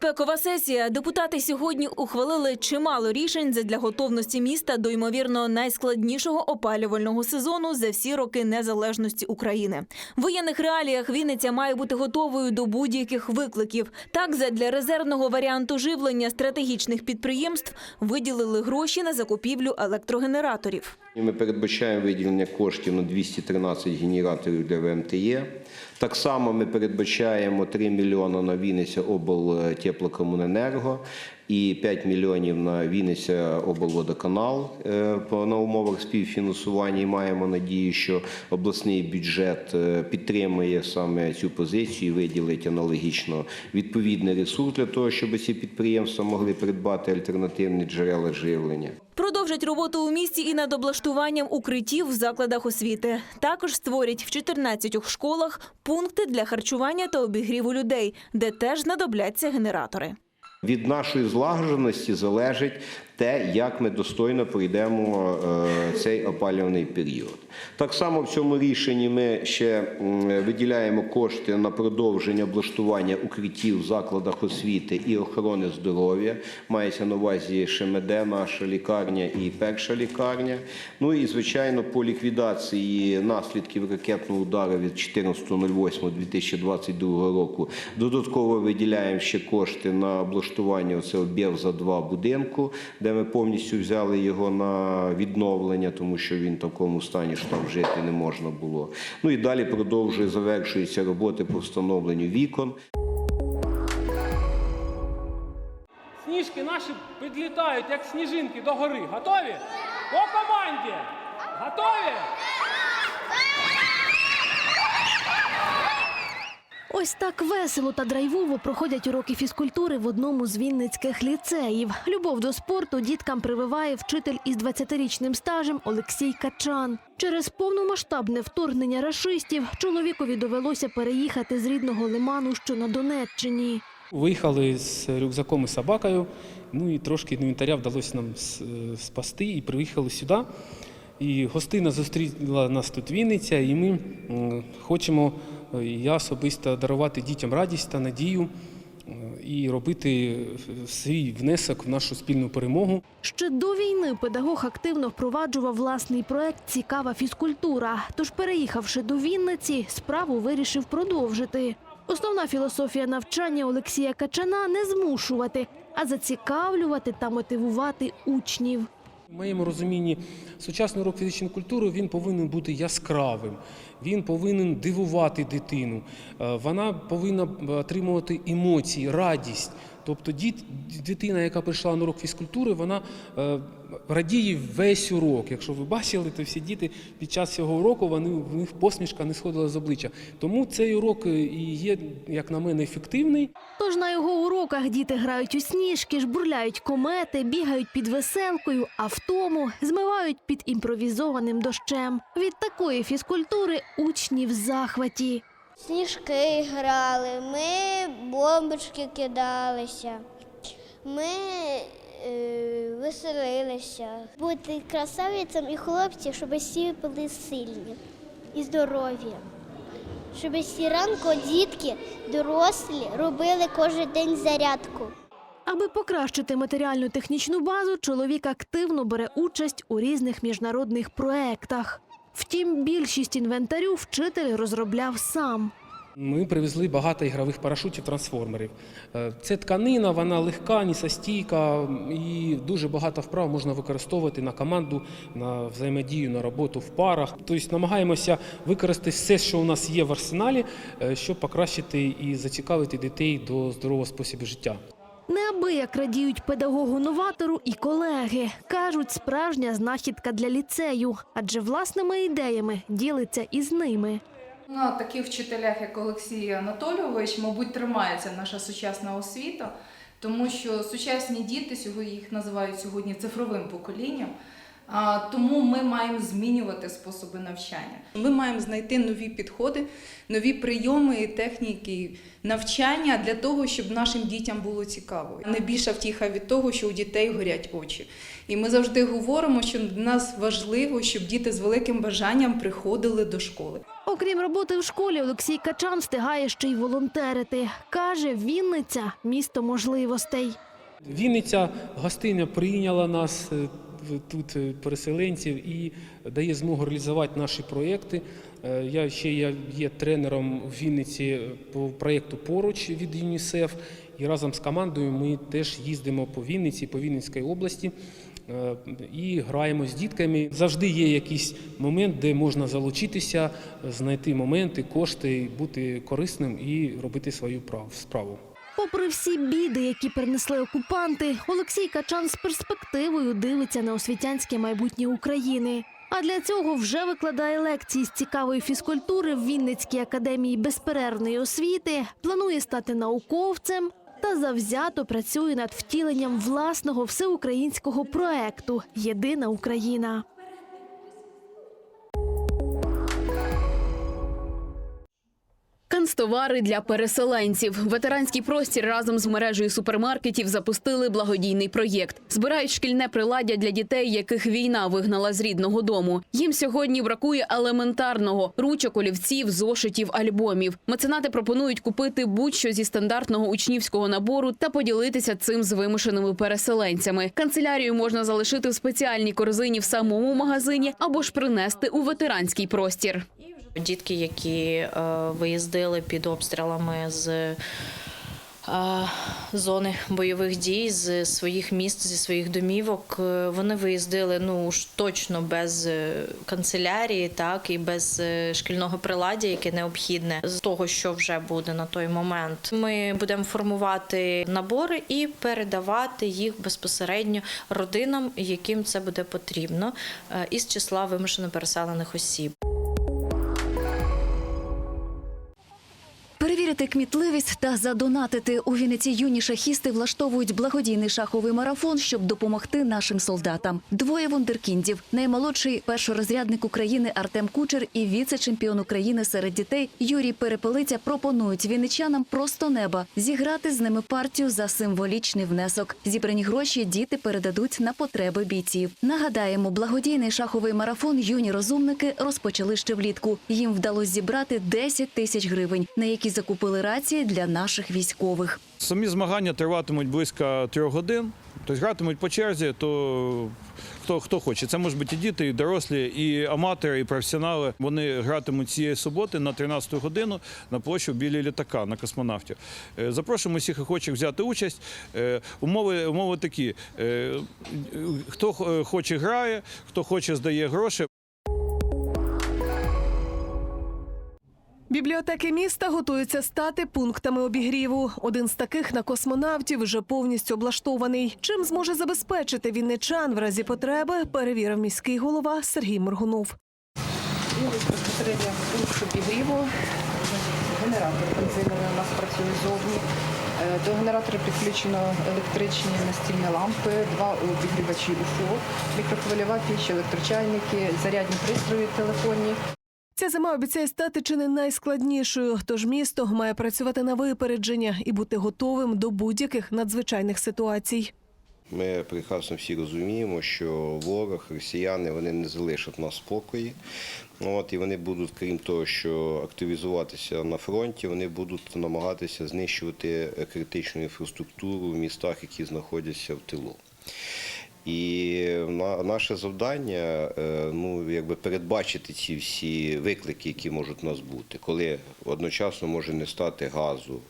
Спекова сесія. Депутати сьогодні ухвалили чимало рішень для готовності міста до ймовірно найскладнішого опалювального сезону за всі роки незалежності України. В воєнних реаліях Вінниця має бути готовою до будь-яких викликів. Так, задля резервного варіанту живлення стратегічних підприємств виділили гроші на закупівлю електрогенераторів. Ми передбачаємо виділення коштів на 213 генераторів для ВМТЄ. Так само ми передбачаємо 3 мільйони на Вінниця облтеплокомуненерго і 5 мільйонів на Вінниця облводоканал е, на умовах співфінансування. І маємо надію, що обласний бюджет е, підтримує саме цю позицію і виділить аналогічно відповідний ресурс для того, щоб ці підприємства могли придбати альтернативні джерела живлення. Продовжать роботу у місті і над облаштуванням укриттів в закладах освіти. Також створять в 14 школах пункти для харчування та обігріву людей, де теж знадобляться генератори. Від нашої злагодженості залежить те, як ми достойно пройдемо е, цей опалюваний період. Так само в цьому рішенні ми ще виділяємо кошти на продовження облаштування укриттів в закладах освіти і охорони здоров'я. Мається на увазі ШМД, наша лікарня і перша лікарня. Ну і звичайно, по ліквідації наслідків ракетного удару від 14.08.2022 року додатково виділяємо ще кошти на облаштування цього за 2 будинку, де ми повністю взяли його на відновлення, тому що він в такому стані, що там жити не можна було. Ну і далі продовжує завершуються роботи по встановленню вікон. Сніжки наші підлітають, як сніжинки до гори. Готові? По команді! Готові? Ось так весело та драйвово проходять уроки фізкультури в одному з вінницьких ліцеїв. Любов до спорту діткам прививає вчитель із 20-річним стажем Олексій Качан. Через повномасштабне вторгнення рашистів чоловікові довелося переїхати з рідного лиману, що на Донеччині. Виїхали з рюкзаком і собакою. Ну і трошки інвентаря вдалося нам е, спасти і приїхали сюди. І гостина зустріла нас тут Вінниця, і ми хочемо, я особисто дарувати дітям радість та надію е, і робити е, свій внесок в нашу спільну перемогу. Ще до війни педагог активно впроваджував власний проект Цікава фізкультура. Тож, переїхавши до Вінниці, справу вирішив продовжити. Основна філософія навчання Олексія Качана не змушувати, а зацікавлювати та мотивувати учнів. В моєму розумінні сучасний урок фізичної культури він повинен бути яскравим, він повинен дивувати дитину, е, вона повинна отримувати емоції, радість. Тобто діт, дитина, яка прийшла на урок фізкультури, вона е, радіє весь урок. Якщо ви бачили, то всі діти під час цього уроку вони, в них посмішка не сходила з обличчя. Тому цей урок е, і є, як на мене, ефективний. Тож на його уроках діти грають у сніжки, жбурляють комети, бігають під веселкою, а втому змивають під імпровізованим дощем. Від такої фізкультури учні в захваті. Сніжки грали, ми бомбочки кидалися, ми е, веселилися. Бути красавицям і хлопці, щоб всі були сильні і здорові. Щоб всі ранку дітки, дорослі, робили кожен день зарядку. Аби покращити матеріально-технічну базу, чоловік активно бере участь у різних міжнародних проектах. Втім, більшість інвентарю вчитель розробляв сам. Ми привезли багато ігрових парашутів трансформерів. Е, Це тканина, вона легка, нісостійка і дуже багато вправ можна використовувати на команду, на взаємодію, на роботу в парах. Тобто намагаємося використати все, що у нас є в арсеналі, е, щоб покращити і зацікавити дітей до здорового способу життя. Неабияк радіють педагогу-новатору і колеги. Кажуть, справжня знахідка для ліцею, адже власними ідеями ділиться із ними. На таких вчителях, як Олексій Анатолійович, мабуть, тримається наша сучасна освіта, тому що сучасні діти сьогодні їх називають сьогодні цифровим поколінням. А, Тому ми маємо змінювати способи навчання. Ми маємо знайти нові підходи, нові прийоми і техніки навчання для того, щоб нашим дітям було цікаво. Найбільша втіха від того, що у дітей горять очі. І ми завжди говоримо, що для нас важливо, щоб діти з великим бажанням приходили до школи. Окрім роботи в школі, Олексій Качан встигає ще й волонтерити. Каже, Вінниця місто можливостей. Вінниця гостинно прийняла нас тут е, переселенців і дає змогу реалізувати наші проєкти. Е, Я ще є, є тренером в Вінниці е, по проєкту поруч від ЮНІСЕФ. І разом з командою ми теж їздимо по Вінниці, по Вінницькій області і граємо з дітками. Завжди є якийсь момент, де можна залучитися, знайти моменти, кошти, бути корисним і робити свою справу. Попри всі біди, які принесли окупанти, Олексій Качан з перспективою дивиться на освітянське майбутнє України. А для цього вже викладає лекції з цікавої фізкультури в Вінницькій академії безперервної освіти, планує стати науковцем та завзято працює над втіленням власного всеукраїнського проекту Єдина Україна. Канцтовари для переселенців. Ветеранський простір разом з мережею супермаркетів запустили благодійний проєкт. Збирають шкільне приладдя для дітей, яких війна вигнала з рідного дому. Їм сьогодні бракує елементарного ручок, олівців, зошитів, альбомів. Меценати пропонують купити будь-що зі стандартного учнівського набору та поділитися цим з вимушеними переселенцями. Канцелярію можна залишити в спеціальній корзині в самому магазині або ж принести у ветеранський простір. Дітки, які е, виїздили під обстрілами з е, зони бойових дій, з своїх міст, зі своїх домівок, е, вони виїздили ну ж точно без канцелярії, так і без шкільного приладдя, яке необхідне з того, що вже буде на той момент. Ми будемо формувати набори і передавати їх безпосередньо родинам, яким це буде потрібно, із числа вимушено переселених осіб. Перевірити кмітливість та задонатити у Вінниці юні шахісти влаштовують благодійний шаховий марафон, щоб допомогти нашим солдатам. Двоє вундеркіндів. Наймолодший першорозрядник України Артем Кучер і віце-чемпіон України серед дітей Юрій Перепелиця пропонують вінничанам просто неба зіграти з ними партію за символічний внесок. Зібрані гроші діти передадуть на потреби бійців. Нагадаємо, благодійний шаховий марафон юні розумники розпочали ще влітку. Їм вдалося зібрати 10 тисяч гривень, на які закупили рації для наших військових. Самі змагання триватимуть близько трьох годин. Тобто гратимуть по черзі, то хто, хто хоче. Це можуть бути і діти, і дорослі, і аматори, і професіонали. Вони гратимуть цієї суботи на 13-ту годину на площу біля літака на космонавтів. Е, Запрошуємо всіх охочих взяти участь. Е, Умови, умови такі: Е, хто хоче грає, хто хоче здає гроші. Бібліотеки міста готуються стати пунктами обігріву. Один з таких на космонавтів вже повністю облаштований. Чим зможе забезпечити вінничан в разі потреби, перевірив міський голова Сергій Моргунов. Безпосередньо пункт обігріву. Генератор бензиновий у нас працює зовні. Е, До генератора підключено електричні настільні лампи, два обігрівачі УФО, мікрохвильова піч, електрочайники, зарядні пристрої телефонні. Ця зима обіцяє стати чи не найскладнішою, тож місто має працювати на випередження і бути готовим до будь-яких надзвичайних ситуацій. Ми прекрасно всі розуміємо, що ворог, росіяни, вони не залишать нас спокої. От, і вони будуть, крім того, що активізуватися на фронті, вони будуть намагатися знищувати критичну інфраструктуру в містах, які знаходяться в тилу. І на- наше завдання е, ну, якби передбачити ці всі виклики, які можуть у нас бути, коли одночасно може не стати газу,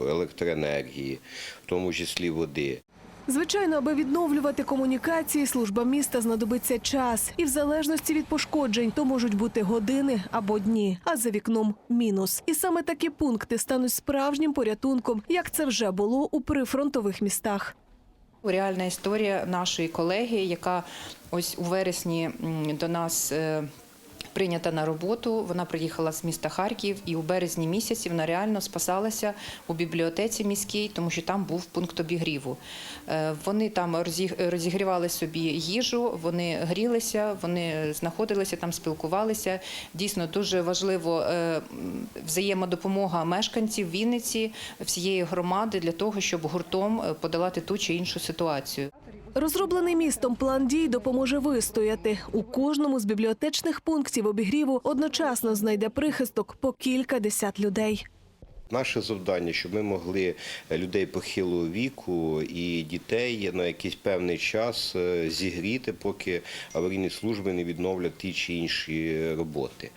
електроенергії, в тому числі води. Звичайно, аби відновлювати комунікації, служба міста знадобиться час, і в залежності від пошкоджень то можуть бути години або дні, а за вікном мінус. І саме такі пункти стануть справжнім порятунком, як це вже було у прифронтових містах. Реальна історія нашої колеги, яка ось у вересні до нас е, прийнята на роботу. Вона приїхала з міста Харків і у березні місяці вона реально спасалася у бібліотеці міській, тому що там був пункт обігріву. Е, Вони там розіг- розігрівали собі їжу, вони грілися, вони знаходилися там, спілкувалися. Дійсно дуже важливо е, взаємодопомога мешканців Вінниці, всієї громади для того, щоб гуртом е, подолати ту чи іншу ситуацію. Розроблений містом план дій допоможе вистояти. У кожному з бібліотечних пунктів обігріву одночасно знайде прихисток по кілька десят людей. Наше завдання, щоб ми могли людей похилого віку і дітей на якийсь певний час е, зігріти, поки аварійні служби не відновлять ті чи інші роботи.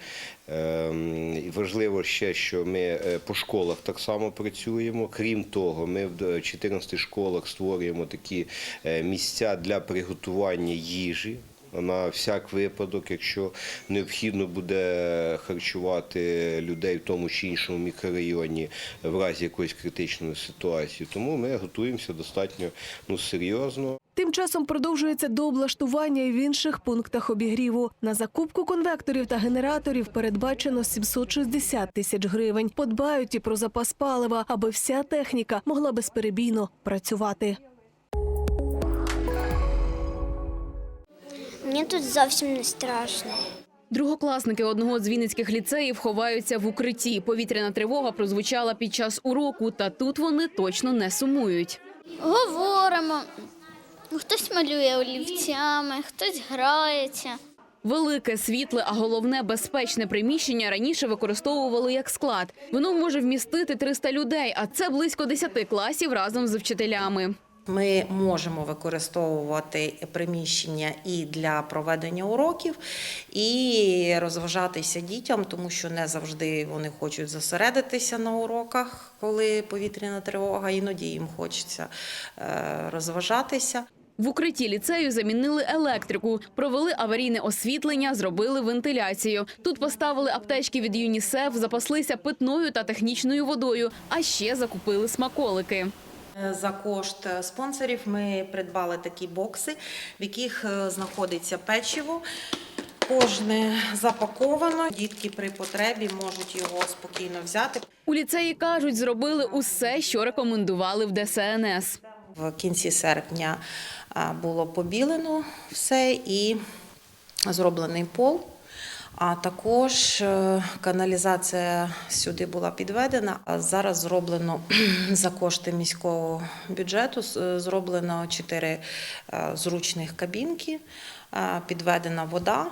Ем, Важливо ще, що ми е, по школах так само працюємо. Крім того, ми в 14 школах створюємо такі е, місця для приготування їжі. На всяк випадок, якщо необхідно буде харчувати людей в тому чи іншому мікрорайоні в разі якоїсь критичної ситуації. Тому ми готуємося достатньо ну, серйозно. Тим часом продовжується дооблаштування і в інших пунктах обігріву. На закупку конвекторів та генераторів передбачено 760 тисяч гривень. Подбають і про запас палива, аби вся техніка могла безперебійно працювати. Мені тут зовсім не страшно. Другокласники одного з вінницьких ліцеїв ховаються в укритті. Повітряна тривога прозвучала під час уроку, та тут вони точно не сумують. Говоримо. Хтось малює олівцями, хтось грається. Велике, світле, а головне безпечне приміщення раніше використовували як склад. Воно може вмістити 300 людей, а це близько 10 класів разом з вчителями. Ми можемо використовувати приміщення і для проведення уроків, і розважатися дітям, тому що не завжди вони хочуть зосередитися на уроках, коли повітряна тривога, іноді їм хочеться е, розважатися. В укритті ліцею замінили електрику, провели аварійне освітлення, зробили вентиляцію. Тут поставили аптечки від ЮНІСЕФ, запаслися питною та технічною водою, а ще закупили смаколики. Е, За кошт е, спонсорів ми придбали такі бокси, в яких е, знаходиться печиво. Кожне запаковано. Дітки при потребі можуть його спокійно взяти. У ліцеї кажуть, зробили усе, що рекомендували в ДСНС. В кінці серпня було побілено все і зроблений пол. А також е, каналізація сюди була підведена. А зараз зроблено за кошти міського бюджету зроблено чотири е, зручних кабінки, е, підведена вода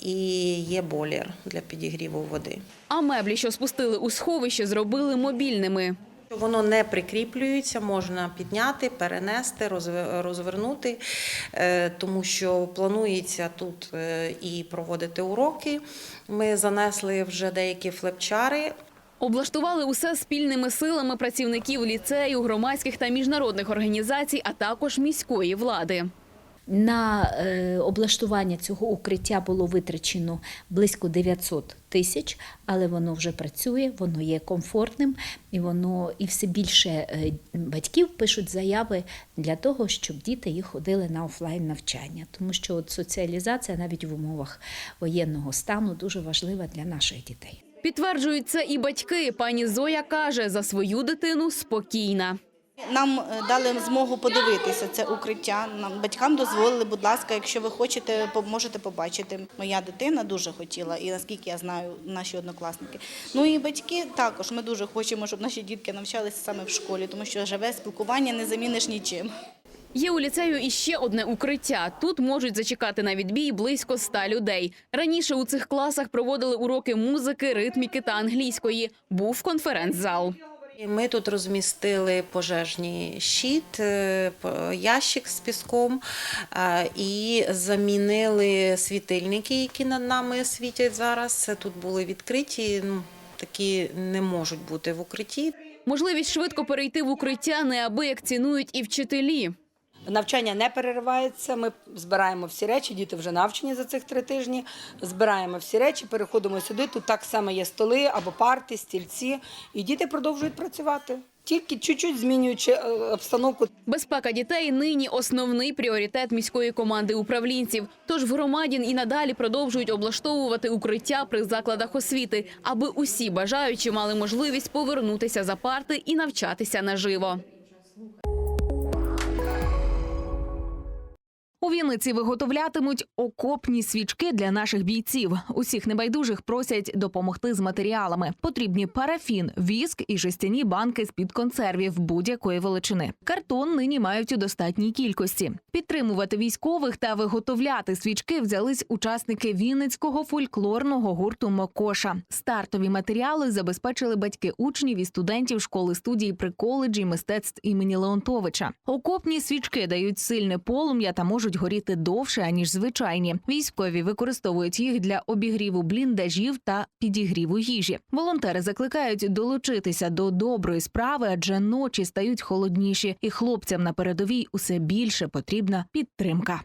і є бойлер для підігріву води. А меблі, що спустили у сховище, зробили мобільними. Воно не прикріплюється, можна підняти, перенести, розв- розвернути, е, тому що планується тут е, і проводити уроки. Ми занесли вже деякі флепчари. Облаштували усе спільними силами працівників ліцею, громадських та міжнародних організацій, а також міської влади. На е, облаштування цього укриття було витрачено близько 900 тисяч, але воно вже працює, воно є комфортним і воно і все більше е, батьків пишуть заяви для того, щоб діти їх ходили на офлайн навчання, тому що от соціалізація навіть в умовах воєнного стану дуже важлива для наших дітей. Підтверджують це і батьки. Пані Зоя каже, за свою дитину спокійна. Нам е, дали змогу подивитися це укриття. Нам батькам дозволили, будь ласка, якщо ви хочете, можете побачити. Моя дитина дуже хотіла, і наскільки я знаю, наші однокласники. Ну і батьки також. Ми дуже хочемо, щоб наші дітки навчалися саме в школі, тому що живе спілкування не заміниш нічим. Є у ліцею іще одне укриття. Тут можуть зачекати на відбій близько ста людей. Раніше у цих класах проводили уроки музики, ритміки та англійської. Був конференц-зал. Ми тут розмістили пожежний щит, е, ящик з піском е, і замінили світильники, які над нами світять зараз. Тут були відкриті, ну, такі не можуть бути в укритті. Можливість швидко перейти в укриття неабияк цінують і вчителі. Навчання не переривається. Ми збираємо всі речі. Діти вже навчені за цих три тижні. Збираємо всі речі, переходимо сюди. Тут так само є столи або парти, стільці, і діти продовжують працювати. Тільки чуть-чуть змінюючи е, обстановку. Безпека дітей нині основний пріоритет міської команди управлінців. Тож в громаді і надалі продовжують облаштовувати укриття при закладах освіти, аби усі бажаючі мали можливість повернутися за парти і навчатися наживо. У Вінниці виготовлятимуть окопні свічки для наших бійців. Усіх небайдужих просять допомогти з матеріалами. Потрібні парафін, віск і жестяні банки з під консервів будь-якої величини. Картон нині мають у достатній кількості. Підтримувати військових та виготовляти свічки взялись учасники Вінницького фольклорного гурту Мокоша. Стартові матеріали забезпечили батьки учнів і студентів школи студії при коледжі мистецтв імені Леонтовича. Окопні свічки дають сильне полум'я та можуть горіти довше аніж звичайні. Військові використовують їх для обігріву бліндажів та підігріву їжі. Волонтери закликають долучитися до доброї справи, адже ночі стають холодніші, і хлопцям на передовій усе більше потрібна підтримка.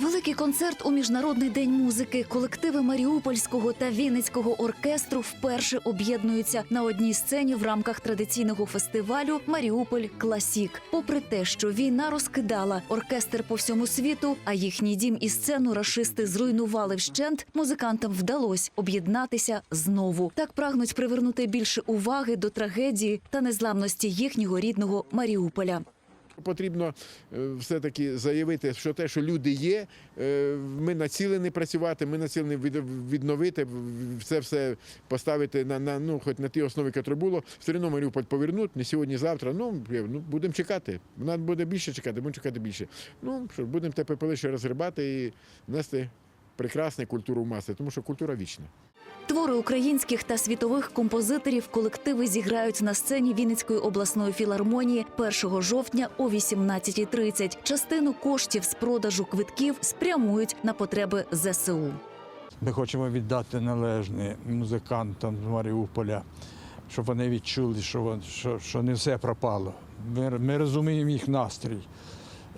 Великий концерт у міжнародний день музики. Колективи Маріупольського та Вінницького оркестру вперше об'єднуються на одній сцені в рамках традиційного фестивалю Маріуполь Класік. Попри те, що війна розкидала оркестр по всьому світу, а їхній дім і сцену рашисти зруйнували вщент. Музикантам вдалося об'єднатися знову. Так прагнуть привернути більше уваги до трагедії та незламності їхнього рідного Маріуполя. Потрібно е, все-таки заявити, що те, що люди є, е, ми націлені працювати, ми націлені відновити, в- це все поставити на, на ну, хоч на ті основи, які було. Все одно Маріуполь повернуть, не сьогодні, завтра. Ну, ну будемо чекати. Нам буде більше чекати, будемо чекати більше. Ну, що, будемо те пепели ще розгрібати і нести прекрасну культуру в маси, тому що культура вічна. Твори українських та світових композиторів колективи зіграють на сцені Вінницької обласної філармонії 1 жовтня о 18.30. Частину коштів з продажу квитків спрямують на потреби ЗСУ. Ми хочемо віддати належне музикантам з Маріуполя, щоб вони відчули, що, що, що не все пропало. Ми, ми розуміємо їх настрій.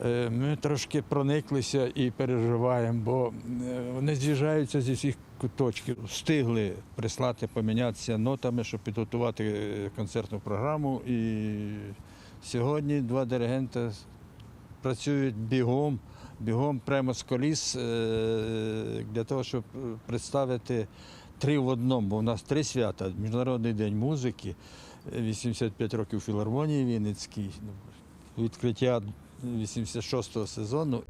Е, Ми трошки прониклися і переживаємо, бо е, вони з'їжджаються зі всіх куточків. Встигли прислати, помінятися нотами, щоб підготувати е, концертну програму. І сьогодні два диригента працюють бігом, бігом прямо з коліс для того, щоб представити три в одному. Бо у нас три свята: Міжнародний день музики, е, 85 років філармонії Вінницькій, відкриття 86-го сезону.